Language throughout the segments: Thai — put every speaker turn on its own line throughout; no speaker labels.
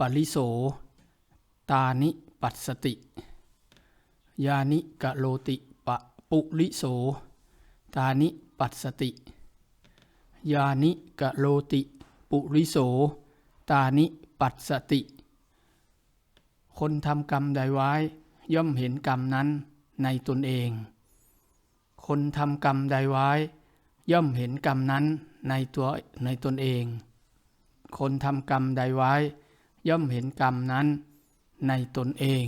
ปริโส ตานิปัสสติ ยานิกะโลติปะปุริโส ตานิปัสสติ ยานิกะโลติปุริโส ตานิปัสสติ คนทำกรรมใดไว้ ย่อมเห็นกรรมนั้นในตนเอง คนทำกรรมใดไว้ ย่อมเห็นกรรมนั้นในตัวในตนเอง คนทำกรรมใดไว้ ย่อมเห็นกรรมนั้นในตนเอง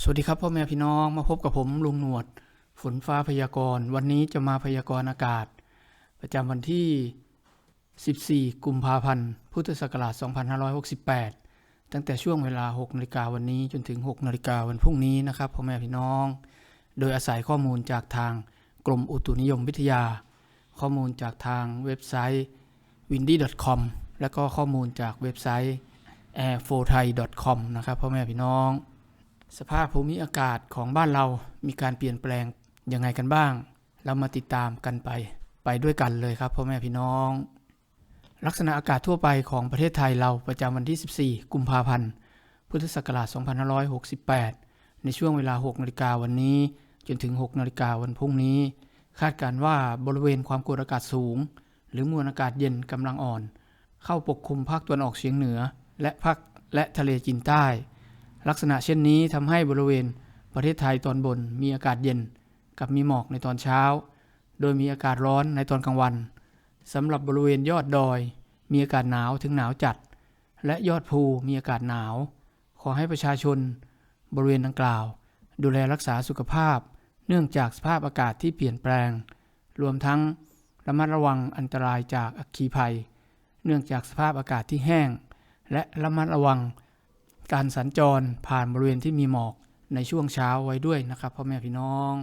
สวัสดีครับพ่อแม่พี่น้องมาพบกับผมลุงหนวด ฝนฟ้าพยากรณ์ วันนี้จะมาพยากรณ์อากาศ ประจำวันที่ 14 กุมภาพันธ์ พุทธศักราช 2568 ตั้งแต่ช่วงเวลา 6นาฬิกาวันนี้จนถึง 6นาฬิกาวันพรุ่งนี้นะครับพ่อแม่พี่น้อง โดยอาศัยข้อมูลจากทางกรมอุตุนิยมวิทยา ข้อมูลจากทางเว็บไซต์ windy.com และก็ข้อมูลจากเว็บไซต์ airforthai.com นะครับพ่อแม่พี่น้อง สภาพภูมิอากาศของบ้านเรามีการเปลี่ยนแปลงยังไงกันบ้าง เรามาติดตามกันไปไปด้วยกันเลยครับพ่อแม่พี่น้อง ลักษณะอากาศทั่วไปของประเทศไทยเราประจำวันที่ 14 กุมภาพันธ์ พุทธศักราช 2568 ในช่วงเวลา 6 นาฬิกาวันนี้ จนถึง 6 นาฬิกาวันพรุ่งนี้ คาดการณ์ว่าบริเวณความกดอากาศสูง หรือมวลอากาศเย็นกำลังอ่อน เข้าปกคลุมภาคตะวันออกเฉียงเหนือ และภาคและทะเลจีนใต้ ลักษณะเช่นนี้ทำให้บริเวณประเทศไทยตอนบนมีอากาศเย็น กับมีหมอกในตอนเช้า โดยมีอากาศร้อนในตอนกลางวันสำหรับบริเวณยอดดอย มีอากาศหนาวถึงหนาวจัด และยอดภูมีอากาศหนาว ขอให้ประชาชน บริเวณดังกล่าว ดูแลรักษาสุขภาพ เนื่องจากสภาพอากาศที่เปลี่ยนแปลง รวมทั้งระมัดระวังอันตรายจากอัคคีภัย เนื่องจากสภาพอากาศที่แห้ง และระมัดระวังการสัญจรผ่านบริเวณที่มีหมอกในช่วงเช้าไว้ด้วยนะครับพ่อแม่พี่น้อง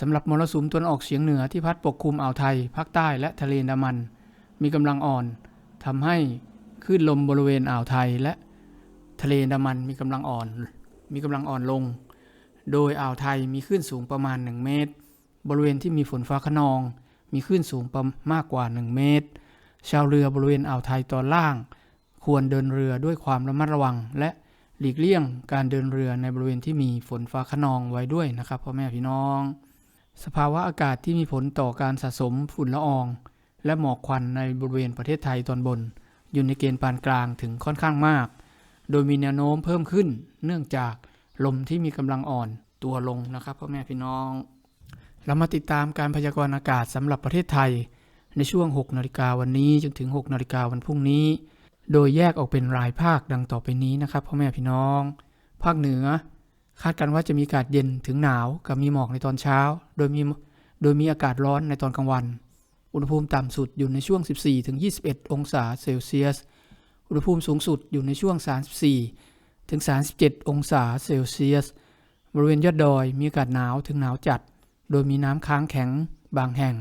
สำหรับมรสุมตะวันออกเฉียงเหนือที่พัดปกคลุมอ่าวไทยภาคใต้และทะเลดามัน มีกำลังอ่อนทำให้คลื่นลมบริเวณอ่าวไทยและทะเลดามันมีกำลังอ่อน มีกำลังอ่อนลง โดยอ่าวไทยมีคลื่นสูงประมาณ 1 เมตร บริเวณที่มีฝนฟ้าขนอง มีคลื่นสูงมากกว่า 1 เมตร ชาวเรือบริเวณอ่าวไทยตอนล่าง ควรเดินเรือด้วยความระมัดระวัง และหลีกเลี่ยงการเดินเรือในบริเวณที่มีฝนฟ้าขนองไว้ด้วยนะครับพ่อแม่พี่น้อง สภาวะอากาศที่มีผลต่อการสะสมฝุ่นละออง และหมอกควันในบริเวณประเทศไทยตอนบน อยู่ในเกณฑ์ปานกลางถึงค่อนข้างมาก โดยมีแนวโน้มเพิ่มขึ้น เนื่องจากลมที่มีกำลังอ่อนตัวลงนะครับพ่อแม่พี่น้อง เรามาติดตามการพยากรณ์อากาศสำหรับประเทศไทย ในช่วง 6 นาฬิกาวันนี้จนถึง 6 นาฬิกาวันพรุ่งนี้ โดยแยกออกเป็นรายภาคดังต่อไปนี้นะครับพ่อแม่พี่น้อง ภาคเหนือ คาดกันว่าจะมีอากาศเย็นถึงหนาวกับมีหมอกในตอนเช้า โดยมีโดยมีอากาศร้อนในตอนกลางวัน อุณหภูมิต่ำสุดอยู่ในช่วง 14-21 องศาเซลเซียส อุณหภูมิสูงสุดอยู่ในช่วง 34 ถึง 37 องศาเซลเซียส บริเวณยอดดอยมีอากาศหนาวถึงหนาวจัด โดยมีน้ำค้างแข็งบางแห่ง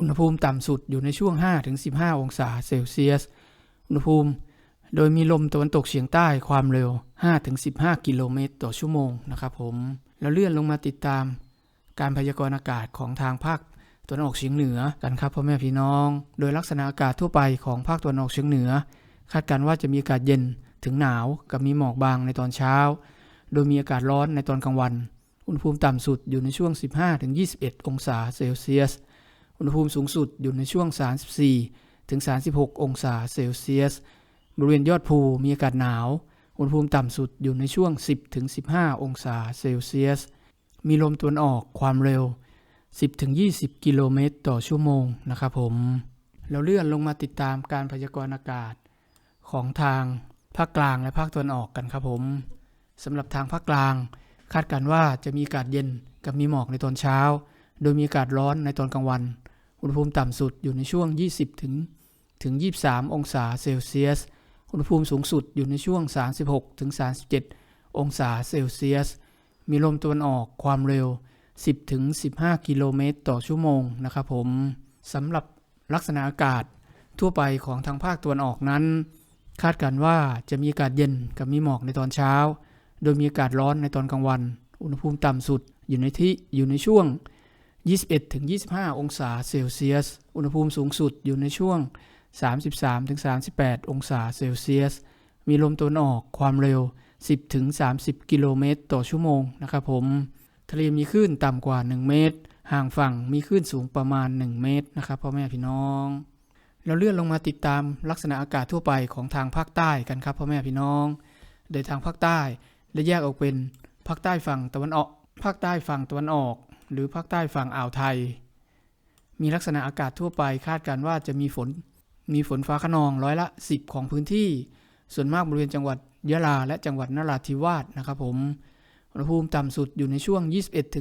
อุณหภูมิต่ำสุดอยู่ในช่วง 5-15 องศาเซลเซียส อุณหภูมิโดยมีลมตะวันตกเฉียงใต้ความเร็ว 5-15 กิโลเมตรต่อชั่วโมงนะครับผม แล้วเลื่อนลงมาติดตามการพยากรณ์อากาศของทางภาคตะวันออกเฉียงเหนือกันครับพ่อแม่พี่น้อง โดยลักษณะอากาศทั่วไปของภาคตะวันออกเฉียงเหนือ คาดการณ์ว่าจะมีอากาศเย็นถึงหนาวกับมีหมอกบางในตอนเช้า โดยมีอากาศร้อนในตอนกลางวัน อุณหภูมิต่ำสุดอยู่ในช่วง 15-21 องศาเซลเซียส อุณหภูมิสูงสุดอยู่ในช่วง 34 ถึง 36 องศาเซลเซียส บริเวณยอดภูมีอากาศหนาว อุณหภูมิต่ำสุดอยู่ในช่วง 10 ถึง 15 องศาเซลเซียส มีลมตะวันออกความเร็ว 10 ถึง 20 กิโลเมตรต่อชั่วโมงนะครับผม เราเลื่อนลงมาติดตามการพยากรณ์อากาศของทางภาคกลางและภาคตะวันออกกันครับผมสำหรับทางภาคกลาง คาดการณ์ว่าจะมีอากาศเย็นกับมีหมอกในตอนเช้า โดยมีอากาศร้อนในตอนกลางวัน อุณหภูมิต่ำสุดอยู่ในช่วง 20 ถึงถึง 23 องศาเซลเซียส อุณหภูมิสูงสุดอยู่ในช่วง 36 ถึง 37 องศาเซลเซียส มีลมตะวันออกความเร็ว 10 ถึง 15 กิโลเมตรต่อชั่วโมงนะครับผมสำหรับลักษณะอากาศทั่วไปของทางภาคตะวันออกนั้น คาดการว่าจะมีอากาศเย็นกับมีหมอกในตอนเช้า โดยมีอากาศร้อนในตอนกลางวัน อุณหภูมิต่ำสุดอยู่ในที่อยู่ในช่วง 21ถึง25 องศาเซลเซียส อุณหภูมิสูงสุดอยู่ในช่วง 33ถึง38 องศาเซลเซียส มีลมตะวันออกความเร็ว 10ถึง30 กิโลเมตรต่อชั่วโมงนะครับผม ทะเลมีคลื่นต่ำกว่า 1 เมตร ห่างฝั่งมีคลื่นสูงประมาณ 1 เมตรนะครับพ่อแม่พี่น้อง เราเลื่อนลงมาติดตามลักษณะอากาศทั่วไปของทางภาคใต้กันครับพ่อแม่พี่น้อง โดยทางภาคใต้ได้แยกออกเป็นภาคใต้ฝั่งตะวันออก ภาคใต้ฝั่งตะวันออก หรือภาคใต้ฝั่งอ่าวไทย มีลักษณะอากาศทั่วไปคาดการว่าจะมีฝน มีฝนฟ้าขนองร้อยละ 10 ของพื้นที่ ส่วนมากบริเวณจังหวัดยะลาและจังหวัดนราธิวาสนะครับผม อุณหภูมิต่ำสุดอยู่ในช่วง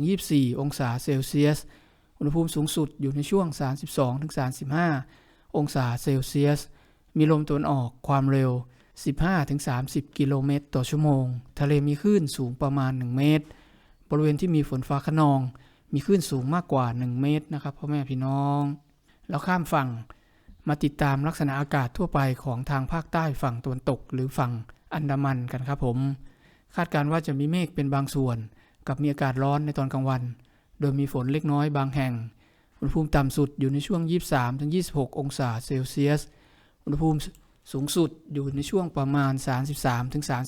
21-24 องศาเซลเซียส อุณหภูมิสูงสุดอยู่ในช่วง 32-35 องศาเซลเซียส มีลมตะวันออกความเร็ว 15-30 กิโลเมตรต่อชั่วโมง ทะเลมีคลื่นสูงประมาณ 1 เมตร บริเวณที่มีฝนฟ้าขนอง มีคลื่นสูงมากกว่า 1 เมตรนะครับพ่อแม่พี่น้อง แล้วข้ามฝั่งมาติดตามลักษณะอากาศทั่วไปของทางภาคใต้ฝั่งตะวันตก หรือฝั่งอันดามันกันครับผม คาดการณ์ว่าจะมีเมฆเป็นบางส่วน กับมีอากาศร้อนในตอนกลางวัน โดยมีฝนเล็กน้อยบางแห่ง อุณหภูมิต่ำสุดอยู่ในช่วง 23-26 องศาเซลเซียส อุณหภูมิสูงสุดอยู่ในช่วงประมาณ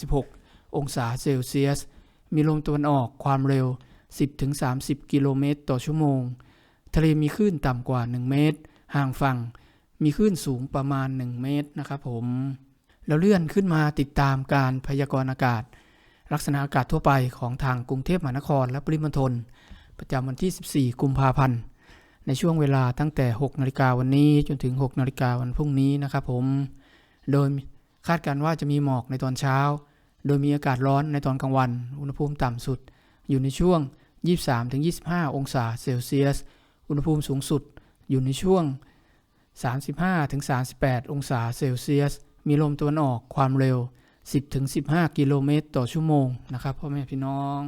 33-36 องศาเซลเซียส มีลมตะวันออกความเร็ว 10-30 กิโลเมตรต่อชั่วโมง ทะเลมีคลื่นต่ำกว่า 1 เมตร ห่างฝั่ง มีคลื่นสูงประมาณ 1 เมตรนะครับผม แล้วเลื่อนขึ้นมาติดตามการพยากรณ์อากาศ ลักษณะอากาศทั่วไปของทางกรุงเทพมหานครและปริมณฑลประจำวันที่ 14 กุมภาพันธ์ ในช่วงเวลาตั้งแต่ 6 นาฬิกาวันนี้จนถึง 6 นาฬิกาวันพรุ่งนี้นะครับผม โดยคาดการณ์ว่าจะมีหมอกในตอนเช้า โดยมีอากาศร้อนในตอนกลางวัน อุณหภูมิต่ำสุด อยู่ในช่วง 23-25 องศาเซลเซียส อุณหภูมิสูงสุดอยู่ในช่วง 35-38 องศาเซลเซียส มีลมตะวันออกความเร็ว 10-15 กิโลเมตรต่อชั่วโมงนะครับพ่อแม่พี่น้อง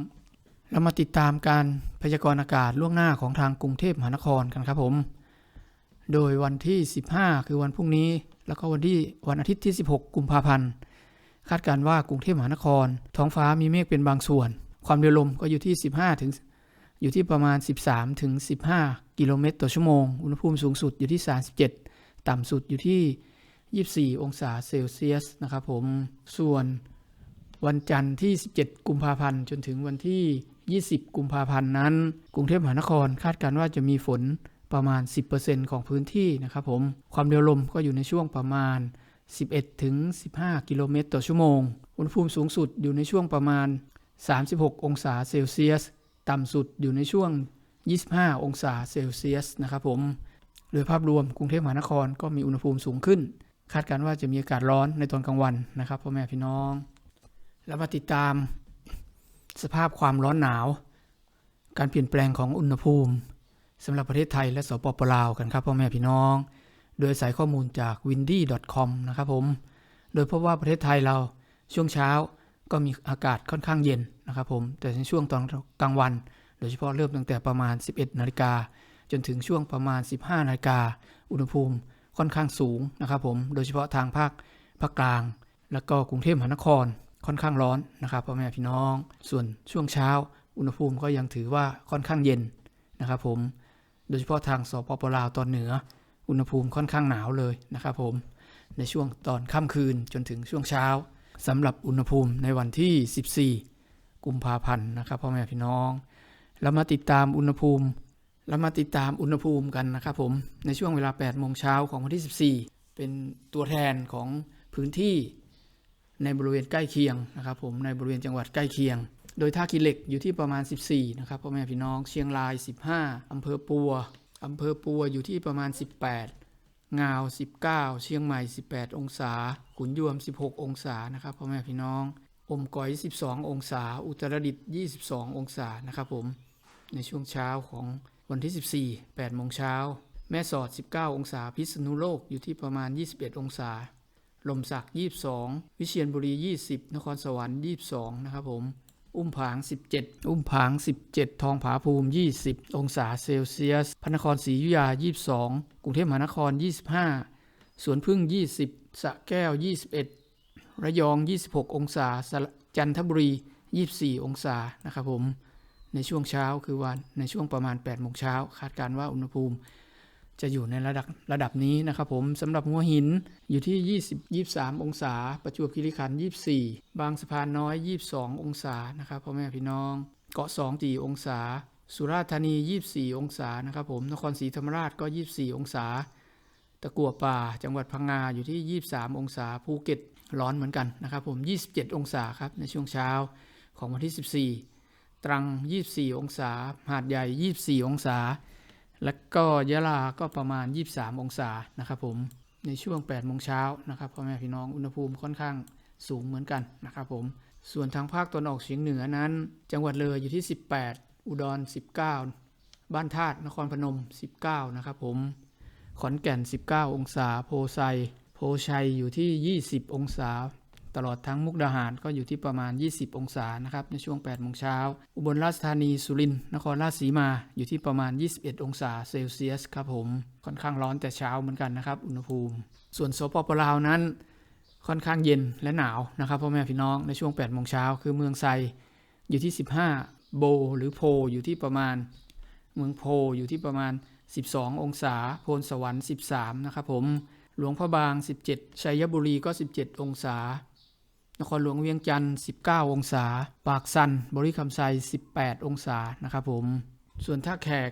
เรามาติดตามการพยากรณ์อากาศล่วงหน้าของทางกรุงเทพมหานครกันครับผม โดยวันที่ 15 คือวันพรุ่งนี้ แล้วก็วันที่วันอาทิตย์ที่ 16 กุมภาพันธ์ คาดการว่า กรุงเทพมหานคร ท้องฟ้ามีเมฆเป็นบางส่วน ความเร็วลมก็อยู่ที่ 15 ถึง อยู่ที่ประมาณ 13 ถึง 15 กิโลเมตรต่อชั่วโมง อุณหภูมิสูงสุดอยู่ที่ 37 ต่ำสุดอยู่ที่ 24 องศาเซลเซียสนะครับผม ส่วนวันจันทร์ที่ 17 กุมภาพันธ์ จนถึงวันที่ 20 กุมภาพันธ์นั้น กรุงเทพมหานครคาดการณ์ว่าจะมีฝนประมาณ 10%ของพื้นที่นะครับผม ความเร็วลมก็อยู่ในช่วงประมาณ 11 ถึง 15 กิโลเมตรต่อชั่วโมง อุณหภูมิสูงสุดอยู่ในช่วงประมาณ 36 องศาเซลเซียส ต่ำสุดอยู่ในช่วง 25 องศาเซลเซียสนะครับผม โดยภาพรวมกรุงเทพมหานครก็มีอุณหภูมิสูงขึ้น คาดการณ์ว่าจะมีอากาศร้อนในตอนกลางวันนะครับพ่อแม่พี่น้อง แล้วมาติดตามสภาพความร้อนหนาว การเปลี่ยนแปลงของอุณหภูมิสำหรับประเทศไทยและสปปลาวกันครับพ่อแม่พี่น้อง โดยสายข้อมูลจาก windy.com นะครับผม โดยพบว่าประเทศไทยเราช่วงเช้า ก็มีอากาศค่อนข้างเย็นนะครับผม แต่ในช่วงตอนกลางวัน โดยเฉพาะเริ่มตั้งแต่ประมาณ 11 นาฬิกา จนถึงช่วงประมาณ 15 นาฬิกา อุณหภูมิค่อนข้างสูงนะครับผม โดยเฉพาะทางภาคภาคกลาง แล้วก็กรุงเทพมหานครค่อนข้างร้อนนะครับพ่อแม่พี่น้อง ส่วนช่วงเช้า อุณหภูมิก็ยังถือว่าค่อนข้างเย็นนะครับผม โดยเฉพาะทางสปปลาวตอนเหนือ อุณหภูมิค่อนข้างหนาวเลยนะครับผม ในช่วงตอนค่ำคืนจนถึงช่วงเช้า สำหรับอุณหภูมิในวันที่ 14 กุมภาพันธ์นะครับพ่อแม่พี่น้อง เรามาติดตามอุณหภูมิ เรามาติดตามอุณหภูมิกันนะครับผม ในช่วงเวลา8โมงเช้าของวันที่ 14 เป็นตัวแทนของพื้นที่ในบริเวณใกล้เคียงนะครับผม ในบริเวณจังหวัดใกล้เคียง โดยท่าขี้เหล็กอยู่ที่ประมาณ 14 นะครับพ่อแม่พี่น้อง เชียงราย 15 อำเภอปัวอำเภอปัวอยู่ที่ประมาณ 18 งาว 19 เชียงใหม่ 18 องศา ขุนยวม 16 องศานะครับพ่อแม่พี่น้อง อมก๋อย 12 องศา อุตรดิตถ์22 องศานะครับผม ในช่วงเช้าของวันที่ 14 8โมงเช้า แม่สอด 19 องศา พิษณุโลกอยู่ที่ประมาณ 21 องศา ลมสัก 22 วิเชียรบุรี 20 นครสวรรค์ 22 นะครับผม อุ้มผาง 17 อุ้มผาง 17 ทองผาภูมิ 20 องศาเซลเซียส พระนครศรีอยุธยา 22 กรุงเทพมหานคร 25 สวนพึ่ง 20สะแก้ว 21 ระยอง 26 องศา จันทบุรี 24 องศา นะครับผม ในช่วงเช้าคือวัน ในช่วงประมาณ8โมงเช้า คาดการณ์ว่าอุณหภูมิ จะอยู่ในระดับระดับนี้นะครับผมสำหรับหัวหินอยู่ที่ 20 23 องศา ประจวบคีรีขันธ์24 บางสะพานน้อย 22 องศานะครับพ่อแม่พี่น้อง เกาะ2 4องศา สุราษฎร์ธานี 24 องศานะครับผมนครศรีธรรมราชก็ 24 องศา ตะกัวป่าจังหวัดพังงาอยู่ที่ 23 องศาภูเก็ตร้อนเหมือนกันนะครับผม 27 องศาครับในช่วงเช้าของวันที่ 14 ตรัง 24 องศา หาดใหญ่ 24 องศา และก็ยะลาก็ประมาณ 23 องศานะครับผมในช่วง8โมงเช้านะครับพ่อแม่พี่น้องอุณหภูมิค่อนข้างสูงเหมือนกันนะครับผมส่วนทางภาคตะวันออกเฉียงเหนือนั้น จังหวัดเลยอยู่ที่ 18 อุดร 19 บ้านธาตุนครพนม 19 นะครับผมขอนแก่น 19 องศา โพไซโพชัยอยู่ที่ 20 องศา ตลอดทั้งมุกดาหารก็อยู่ที่ประมาณ 20 องศานะครับในช่วง8โมงเช้า อุบลราชธานีสุรินทร์นครราชสีมาอยู่ที่ประมาณ 21 องศาเซลเซียสครับผม ค่อนข้างร้อนแต่เช้าเหมือนกันนะครับ อุณหภูมิ ส่วนสปปลาวนั้น ค่อนข้างเย็นและหนาวนะครับพ่อแม่พี่น้องในช่วง8โมงเช้าคือเมืองไซอยู่ที่ 15 โบหรือโพอยู่ที่ประมาณ เมืองโพอยู่ที่ประมาณ 12 องศาโพนสวรรค์ 13 นะครับผมหลวงพระบาง 17ชัยบุรีก็ 17 องศา นครหลวงเวียงจันทร์19 องศา ปากสัน บริคำไซ 18 องศานะครับผม ส่วนท่าแขก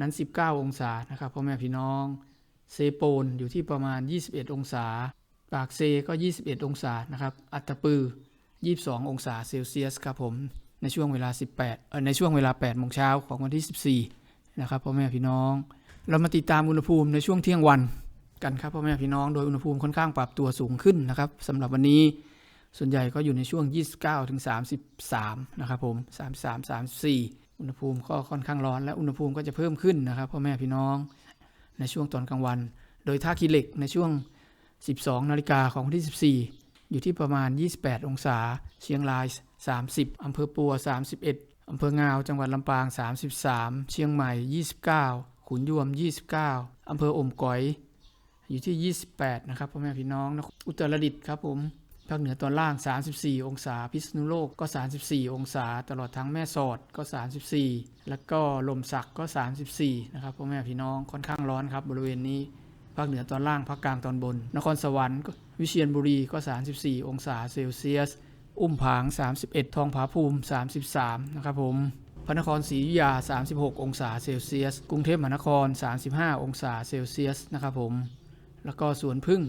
นั้น 19 องศานะครับพ่อแม่พี่น้อง เซโปนอยู่ที่ประมาณ 21 องศา ปากเซก็ 21 องศานะครับ อัตตปือ 22 องศาเซลเซียสครับผม ในช่วงเวลา 18เอ่อในช่วงเวลา8โมงเช้าของวันที่ 14 นะครับพ่อแม่พี่น้อง เรามาติดตามอุณหภูมิในช่วงเที่ยงวันกันครับพ่อแม่พี่น้อง โดยอุณหภูมิค่อนข้างปรับตัวสูงขึ้นนะครับสำหรับวันนี้ ส่วนใหญ่ก็อยู่ในช่วง 29ถึง33 นะครับผม 33 34 อุณหภูมิก็ค่อนข้างร้อนและอุณหภูมิก็จะเพิ่มขึ้นนะครับพ่อแม่พี่น้องในช่วงตอนกลางวัน โดยท่าขี้เหล็กในช่วง 12 นาฬิกาของวันที่ 14 อยู่ที่ประมาณ 28 องศา เชียงราย 30 อำเภอปัว 31 อำเภองาวจังหวัดลำปาง 33 เชียงใหม่ 29 ขุนยวม 29 อำเภออมก๋อย อยู่ที่ 28 นะครับพ่อแม่พี่น้องนะอุตรดิตถ์ครับผม ภาคเหนือตอนล่าง 34 องศา พิษณุโลกก็ 34 องศา ตลอดทั้งแม่สอดก็ 34 แล้วก็ลมสักก็ 34 นะครับพ่อแม่พี่น้องค่อนข้างร้อนครับบริเวณนี้ ภาคเหนือตอนล่าง ภาคกลางตอนบน นครสวรรค์ก็วิเชียรบุรีก็ 34 องศาเซลเซียส อุ้มผาง 31 ทองผาภูมิ 33 นะครับผม พระนครศรีอยุธยา 36 องศาเซลเซียส กรุงเทพมหานคร 35 องศาเซลเซียส นะครับผม แล้วก็สวนพึ่ง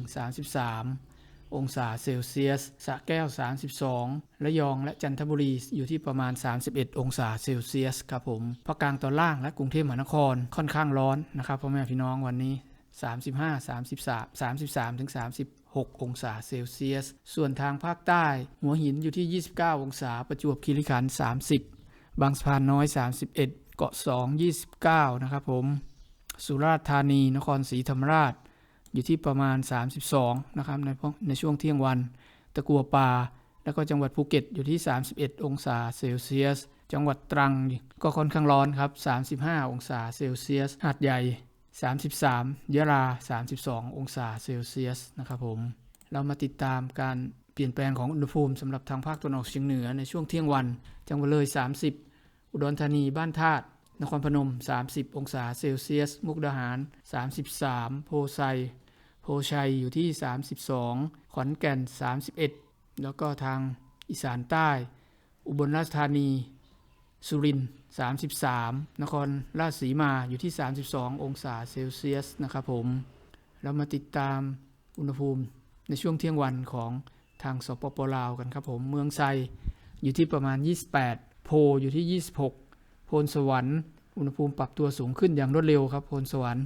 33 องศาเซลเซียสสระแก้ว 32 ระยองและจันทบุรีอยู่ที่ประมาณ 31 องศาเซลเซียสครับผมภาคกลางตอนล่างและกรุงเทพมหานครค่อนข้างร้อนนะครับพ่อแม่พี่น้องวันนี้ 35 33 33ถึง36องศาเซลเซียส ส่วนทางภาคใต้ หัวหินอยู่ที่ 29 องศา ประจวบคีรีขันธ์30 บางสะพานน้อย 31 เกาะ 2 29 นะครับผม สุราษฎร์ธานี นครศรีธรรมราช อยู่ที่ประมาณ 32 นะครับในพวในช่วงเที่ยงวัน ตะกัวป่า แล้วก็จังหวัดภูเก็ตอยู่ที่ 31 องศาเซลเซียส จังหวัดตรังก็ค่อนข้างร้อนครับ 35 องศาเซลเซียส หาดใหญ่ 33ยะลา 32 องศาเซลเซียสนะครับผม เรามาติดตามการเปลี่ยนแปลงของอุณหภูมิสำหรับทางภาคตะวันออกเฉียงเหนือในช่วงเที่ยงวัน จังหวัดเลย 30 อุดรธานีบ้านธาตุนครพนม 30 องศาเซลเซียส มุกดาหาร 33 โพไซ โพชัยอยู่ที่ 32 ขอนแก่น 31 แล้วก็ทางอีสานใต้ อุบลราชธานี สุรินทร์33 นครราชสีมาอยู่ที่ 32 องศาเซลเซียสนะครับผม เรามาติดตามอุณหภูมิในช่วงเที่ยงวันของทางสปปลาวกันครับผม เมืองไซอยู่ที่ประมาณ 28 โพอยู่ที่ 26 โพนสวรรค์ อุณหภูมิปรับตัวสูงขึ้นอย่างรวดเร็วครับ โพนสวรรค์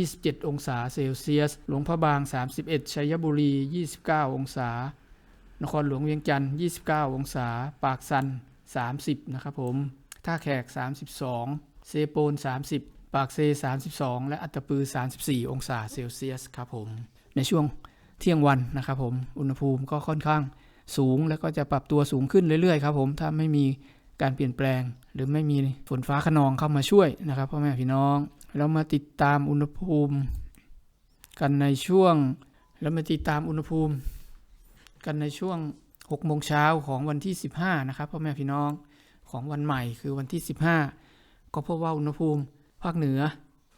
27 องศาเซลเซียส หลวงพระบาง 31 ชัยบุรี 29 องศา นครหลวงเวียงจันทร์ 29 องศา ปากซัน 30 นะครับผม ท่าแขก 32 เซโปน 30 ปากเซ 32 และอัตตปือ 34 องศาเซลเซียสครับผม ในช่วงเที่ยงวันนะครับผม อุณหภูมิก็ค่อนข้างสูงแล้วก็จะปรับตัวสูงขึ้นเรื่อยๆครับผม ถ้าไม่มีการเปลี่ยนแปลง หรือไม่มีฝนฟ้าขนองเข้ามาช่วยนะครับพ่อแม่พี่น้อง เรามาติดตามอุณหภูมิ กันในช่วงเรามาติดตามอุณหภูมิ กันในช่วง6โมงเช้าของวันที่ 15 นะครับพ่อแม่พี่น้องของวันใหม่คือวันที่ 15 ก็พบว่าอุณหภูมิภาคเหนือ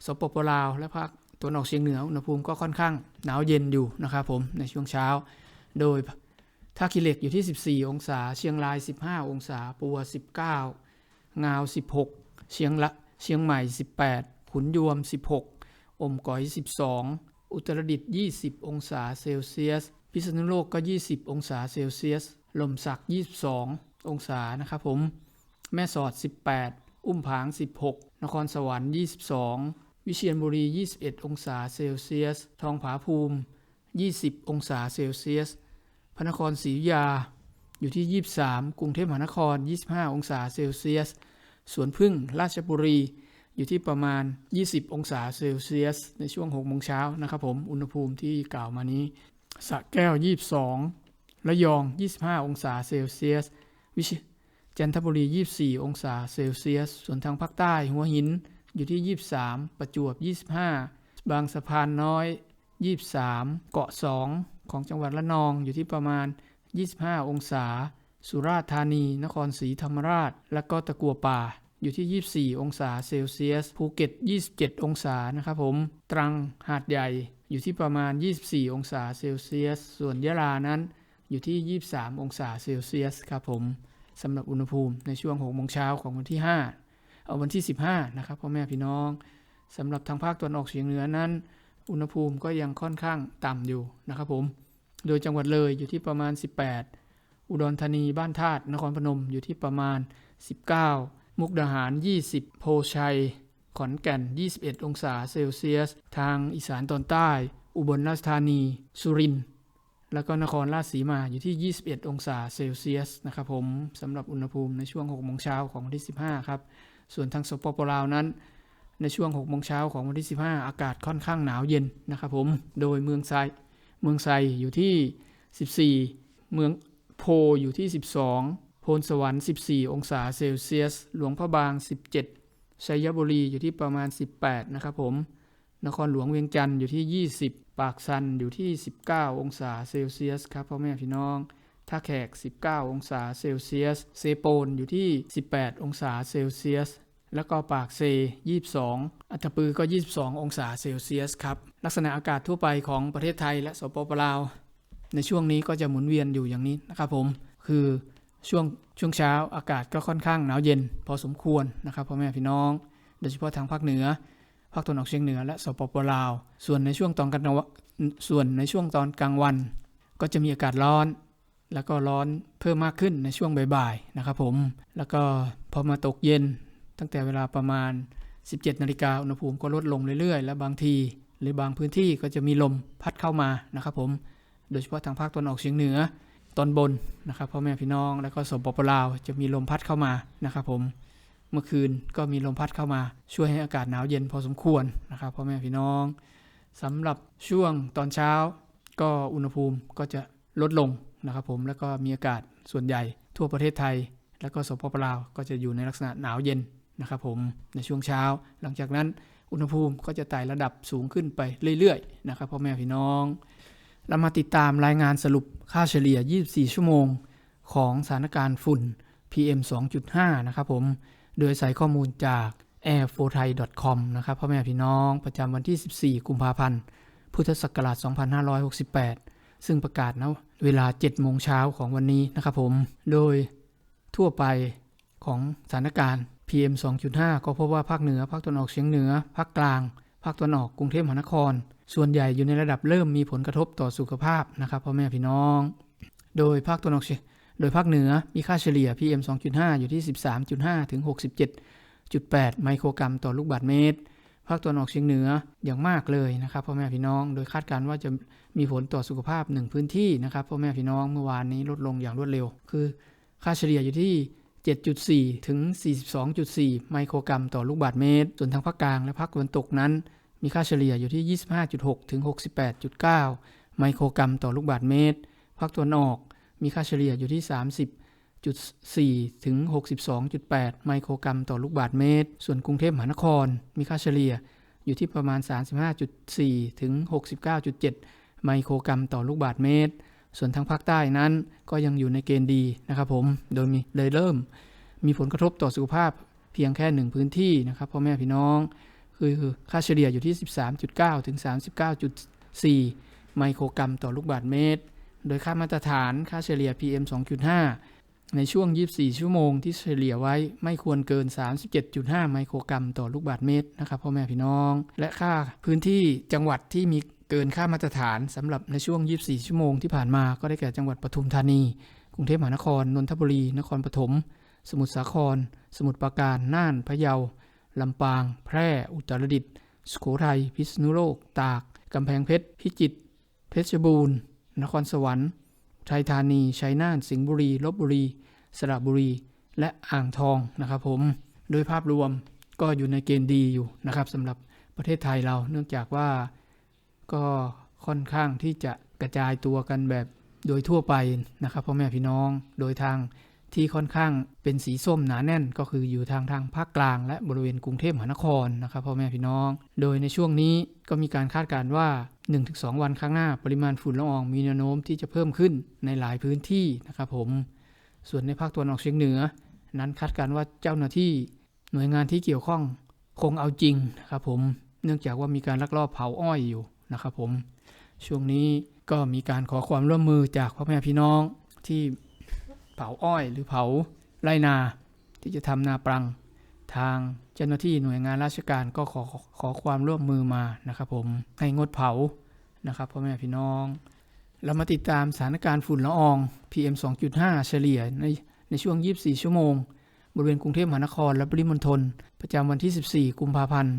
สปปลาว และภาคตะวันออกเฉียงเหนืออุณหภูมิก็ค่อนข้างหนาวเย็นอยู่นะครับผมในช่วงเช้า โดยท่าขี้เหล็กอยู่ที่ 14 องศา เชียงราย 15 องศา ปัว 19 งาว 16 เชียงละเชียงใหม่ 18 ขุนยวม 16 อมก๋อย 12 อุตรดิตถ์20 องศาเซลเซียส พิษณุโลกก็ 20 องศาเซลเซียส ลมสัก 22 องศานะครับผม แม่สอด 18 อุ้มผาง 16 นครสวรรค์ 22 วิเชียรบุรี 21 องศาเซลเซียส ทองผาภูมิ 20 องศาเซลเซียส พระนครศรีอยุธยาอยู่ที่ 23 กรุงเทพมหานคร 25 องศาเซลเซียส สวนพึ่ง ราชบุรี อยู่ที่ประมาณ 20 องศาเซลเซียส ในช่วง6โมงเช้านะครับผม อุณหภูมิที่กล่าวมานี้สะแก้ว 22 ระยอง 25 องศาเซลเซียส วิเชียจันทบุรี 24 องศาเซลเซียส ส่วนทางภาคใต้ หัวหินอยู่ที่ 23 ประจวบ 25 บางสะพานน้อย 23 เกาะ 2 ของจังหวัดละนองอยู่ที่ประมาณ 25 องศา สุราษฎร์ธานี นครศรีธรรมราช และก็ตะกัวป่า อยู่ที่ 24 องศาเซลเซียส ภูเก็ต 27 องศานะครับผม ตรังหาดใหญ่อยู่ที่ประมาณ 24 องศาเซลเซียส ส่วนยะลานั้นอยู่ที่ 23 องศาเซลเซียสครับผมสำหรับอุณหภูมิในช่วง6โมงเช้าของวันที่ 5 เอาวันที่ 15 นะครับพ่อแม่พี่น้องสำหรับทางภาคตะวันออกเฉียงเหนือนั้น อุณหภูมิก็ยังค่อนข้างต่ำอยู่นะครับผม โดยจังหวัดเลยอยู่ที่ประมาณ 18 อุดรธานีบ้านธาตุนครพนมอยู่ที่ประมาณ 19 มุกดาหาร 20 โพชัย ขอนแก่น 21 องศาเซลเซียส ทางอีสานตอนใต้ อุบลราชธานี สุรินทร์ แล้วก็นครราชสีมาอยู่ที่ 21 องศาเซลเซียสนะครับผมสำหรับอุณหภูมิในช่วง 6 โมงเช้าของวันที่ 15 ครับ ส่วนทางสปปลาวนั้นในช่วง 6 โมงเช้าของวันที่ 15 อากาศค่อนข้างหนาวเย็นนะครับผม โดยเมืองไซ เมืองไซอยู่ที่ 14 เมืองโพอยู่ที่ 12 พนสวรรค์ 14 องศาเซลเซียส หลวงพระบาง 17 ชัยบุรีอยู่ที่ประมาณ 18 นะครับผม นครหลวงเวียงจันทร์อยู่ที่ 20 ปากซันอยู่ที่ 19 องศาเซลเซียสครับพ่อแม่พี่น้องท่าแขก 19 องศาเซลเซียส เซโปนอยู่ที่ 18 องศาเซลเซียส แล้วก็ปากเซ 22 อัตปือก็ 22 องศาเซลเซียสครับ ลักษณะอากาศทั่วไปของประเทศไทยและสปปลาว ในช่วงนี้ก็จะหมุนเวียนอยู่อย่างนี้นะครับผม คือ ช่วงช่วงเช้าอากาศก็ค่อนข้างหนาวเย็น พอสมควรนะครับพ่อแม่พี่น้อง โดยเฉพาะทางภาคเหนือ ภาคตะวันออกเฉียงเหนือและสปปลาว ส่วนในช่วงตอนกลางวส่วนในช่วงตอนกลางวัน ก็จะมีอากาศร้อน แล้วก็ร้อนเพิ่มมากขึ้นในช่วงบ่ายๆนะครับผม แล้วก็พอมาตกเย็นตั้งแต่เวลาประมาณ 17 นาฬิกาอุณหภูมิก็ลดลงเรื่อยๆ และบางที หรือบางพื้นที่ก็จะมีลมพัดเข้ามานะครับผม โดยเฉพาะทางภาคตะวันออกเฉียงเหนือ ตอนบนนะครับพ่อแม่พี่น้องแล้วก็สปปลาวจะมีลมพัดเข้ามานะครับผมเมื่อคืนก็มีลมพัดเข้ามา ช่วยให้อากาศหนาวเย็นพอสมควรนะครับพ่อแม่พี่น้องสำหรับช่วงตอนเช้า ก็อุณหภูมิก็จะลดลงนะครับผมแล้วก็มีอากาศส่วนใหญ่ทั่วประเทศไทย แล้วก็สปปลาวก็จะอยู่ในลักษณะหนาวเย็นนะครับผมในช่วงเช้า หลังจากนั้นอุณหภูมิก็จะไต่ระดับสูงขึ้นไปเรื่อยๆนะครับพ่อแม่พี่น้อง เรามาติดตามรายงานสรุปค่าเฉลี่ย 24 ชั่วโมง ของสถานการณ์ฝุ่น PM 2.5 นะครับผม โดยใส่ข้อมูลจาก airfothai.com นะครับพ่อแม่พี่น้องประจำวันที่ 14 กุมภาพันธ์ พุทธศักราช 2568 ซึ่งประกาศนะเวลา 7 โมงเช้าของวันนี้นะครับผม โดยทั่วไปของสถานการณ์ PM 2.5 ก็พบว่าภาคเหนือ ภาคตะวันออกเฉียงเหนือ ภาคกลาง ภาคตะวันออก กรุงเทพมหานคร ส่วนใหญ่อยู่ในระดับเริ่มมีผลกระทบต่อสุขภาพนะครับพ่อแม่พี่น้อง โดยภาคตะวันออกเฉียงโดยภาคเหนือมีค่าเฉลี่ย PM 2.5 อยู่ที่ 13.5 ถึง 67.8 ไมโครกรัมต่อลูกบาศก์เมตร ภาคตะวันออกเฉียงเหนืออย่างมากเลยนะครับพ่อแม่พี่น้อง โดยคาดการณ์ว่าจะมีผลต่อสุขภาพหนึ่งพื้นที่นะครับพ่อแม่พี่น้องเมื่อวานนี้ลดลงอย่างรวดเร็ว คือค่าเฉลี่ยอยู่ที่ 7.4 ถึง 42.4 ไมโครกรัมต่อลูกบาศก์เมตร ส่วนทางภาคกลางและภาคตะวันตกนั้น มีค่าเฉลี่ยอยู่ที่ 25.6 ถึง 68.9 ไมโครกรัมต่อลูกบาศก์เมตร ภาคตะวันออกมีค่าเฉลี่ยอยู่ที่ 30.4 ถึง 62.8 ไมโครกรัมต่อลูกบาศก์เมตร ส่วนกรุงเทพมหานคร มีค่าเฉลี่ยอยู่ที่ประมาณ 35.4 ถึง 69.7 ไมโครกรัมต่อลูกบาศก์เมตร ส่วนทางภาคใต้นั้นก็ยังอยู่ในเกณฑ์ดีนะครับผม โดยมีเลยเริ่ม มีผลกระทบต่อสุขภาพเพียงแค่หนึ่งพื้นที่นะครับพ่อแม่พี่น้อง คือค่าเฉลี่ยอยู่ที่ 13.9 ถึง 39.4 ไมโครกรัมต่อลูกบาศก์เมตร โดยค่ามาตรฐานค่าเฉลี่ย PM 2.5 ในช่วง 24 ชั่วโมงที่เฉลี่ยไว้ไม่ควรเกิน 37.5 ไมโครกรัมต่อลูกบาศก์เมตรนะครับพ่อแม่พี่น้อง และค่าพื้นที่จังหวัดที่มีเกินค่ามาตรฐานสำหรับในช่วง 24 ชั่วโมงที่ผ่านมาก็ได้แก่จังหวัดปทุมธานี กรุงเทพมหานคร นนทบุรี นครปฐม สมุทรสาคร สมุทรปราการ น่าน พะเยา ลำปาง แพร่ อุตรดิตถ์สุโขทัย พิษณุโลก ตาก กำแพงเพชร พิจิตร เพชรบูรณ์ นครสวรรค์อุทัยธานี ชัยนาท สิงห์บุรี ลบบุรี สระบุรี และอ่างทองนะครับผม โดยภาพรวมก็อยู่ในเกณฑ์ดีอยู่นะครับสำหรับประเทศไทยเรา เนื่องจากว่าก็ค่อนข้างที่จะกระจายตัวกันแบบโดยทั่วไปนะครับพ่อแม่พี่น้อง โดยทาง ที่ค่อนข้างเป็นสีส้มหนาแน่น ก็คืออยู่ทางทางภาคกลาง และบริเวณกรุงเทพมหานครนะครับพ่อแม่พี่น้อง โดยในช่วงนี้ก็มีการคาดการณ์ว่า 1-2 วันข้างหน้าปริมาณฝุ่นละอองมีแนวโน้มที่จะเพิ่มขึ้นในหลายพื้นที่นะครับผม ส่วนในภาคตะวันออกเฉียงเหนือ นั้นคาดการณ์ว่าเจ้าหน้าที่หน่วยงานที่เกี่ยวข้องคงเอาจริงนะครับผม เนื่องจากว่ามีการลักลอบเผาอ้อยอยู่นะครับผม ช่วงนี้ก็มีการขอความร่วมมือจากพ่อแม่พี่น้องที่ เผาอ้อยหรือเผาไรนาที่จะทำนาปรัง ทางเจ้าหน้าที่หน่วยงานราชการก็ขอขอความร่วมมือมานะครับผมให้งดเผานะครับพ่อแม่พี่น้อง เรามาติดตามสถานการณ์ฝุ่นละออง PM 2.5 เฉลี่ยในในช่วง 24 ชั่วโมง บริเวณกรุงเทพมหานครและปริมณฑลประจำวันที่ 14 กุมภาพันธ์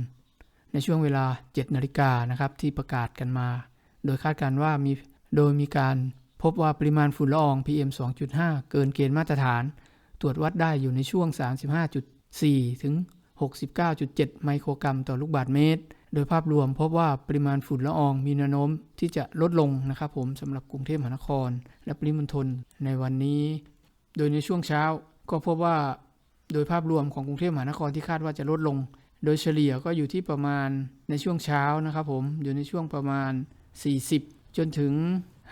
ในช่วงเวลา 7 นาฬิกานะครับที่ประกาศกันมา โดยคาดการณ์ว่ามีโดยมีการ พบว่าปริมาณฝุ่นละออง PM 2.5 เกินเกณฑ์มาตรฐาน ตรวจวัดได้อยู่ในช่วง 35.4 ถึง 69.7 ไมโครกรัมต่อลูกบาศก์เมตร โดยภาพรวมพบว่าปริมาณฝุ่นละอองมีแนวโน้มที่จะลดลงนะครับผมสำหรับกรุงเทพมหานคร และปริมณฑลในวันนี้ โดยในช่วงเช้าก็พบว่าโดยภาพรวมของกรุงเทพมหานครที่คาดว่าจะลดลง โดยเฉลี่ยก็อยู่ที่ประมาณในช่วงเช้านะครับผมอยู่ในช่วงประมาณ 40 จนถึง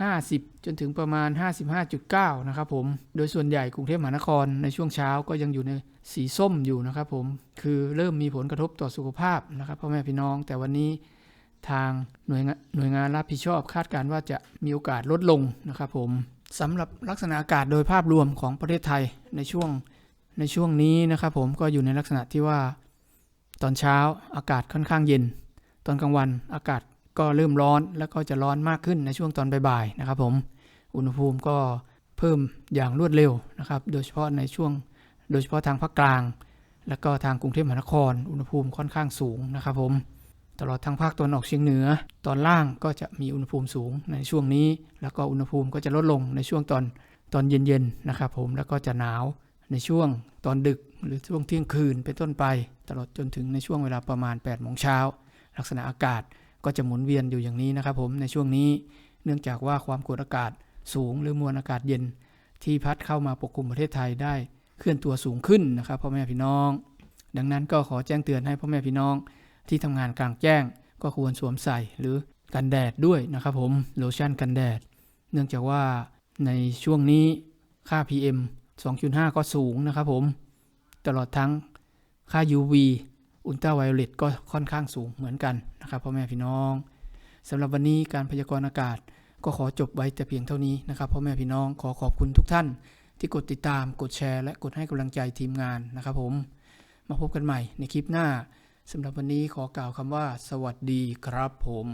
50 จนถึงประมาณ 55.9 นะครับผม โดยส่วนใหญ่กรุงเทพมหานครในช่วงเช้าก็ยังอยู่ในสีส้มอยู่นะครับผม คือเริ่มมีผลกระทบต่อสุขภาพนะครับพ่อแม่พี่น้อง แต่วันนี้ทางหน่วยงานหน่วยงานรับผิดชอบคาดการณ์ว่าจะมีโอกาสลดลงนะครับผมสำหรับลักษณะอากาศโดยภาพรวมของประเทศไทยในช่วงในช่วงนี้นะครับผมก็อยู่ในลักษณะที่ว่า ตอนเช้าอากาศค่อนข้างเย็น ตอนกลางวันอากาศ ก็เริ่มร้อนแล้วก็จะร้อนมากขึ้นในช่วงตอนบ่ายๆนะครับผมอุณหภูมิก็เพิ่มอย่างรวดเร็วนะครับ โดยเฉพาะในช่วงโดยเฉพาะทางภาคกลาง แล้วก็ทางกรุงเทพมหานคร อุณหภูมิค่อนข้างสูงนะครับผมตลอดทางภาคตะวันออกเฉียงเหนือ ตอนล่างก็จะมีอุณหภูมิสูงในช่วงนี้ แล้วก็อุณหภูมิก็จะลดลงในช่วงตอนตอนเย็นๆนะครับผมแล้วก็จะหนาวในช่วงตอนดึกหรือช่วงเที่ยงคืนเป็นต้นไป ตลอดจนถึงในช่วงเวลาประมาณ8โมงเช้าลักษณะอากาศ ก็จะหมุนเวียนอยู่อย่างนี้นะครับผมในช่วงนี้เนื่องจากว่าความกดอากาศสูงหรือมวลอากาศเย็น ที่พัดเข้ามาปกคลุมประเทศไทยได้เคลื่อนตัวสูงขึ้นนะครับพ่อแม่พี่น้อง ดังนั้นก็ขอแจ้งเตือนให้พ่อแม่พี่น้อง ที่ทำงานกลางแจ้งก็ควรสวมใส่หรือกันแดดด้วยนะครับผมโลชั่นกันแดด เนื่องจากว่าในช่วงนี้ค่า PM 2.5 ก็สูงนะครับผม ตลอดทั้งค่า UV อุลตราไวโอเลตก็ค่อนข้างสูงเหมือนกันนะครับพ่อแม่พี่น้องสำหรับวันนี้การพยากรณ์อากาศก็ขอจบไว้แต่เพียงเท่านี้นะครับพ่อแม่พี่น้องขอขอบคุณทุกท่าน ที่กดติดตามกดแชร์ และกดให้กำลังใจทีมงานนะครับผม มาพบกันใหม่ในคลิปหน้าสำหรับวันนี้ขอกล่าวคำว่า สวัสดีครับผม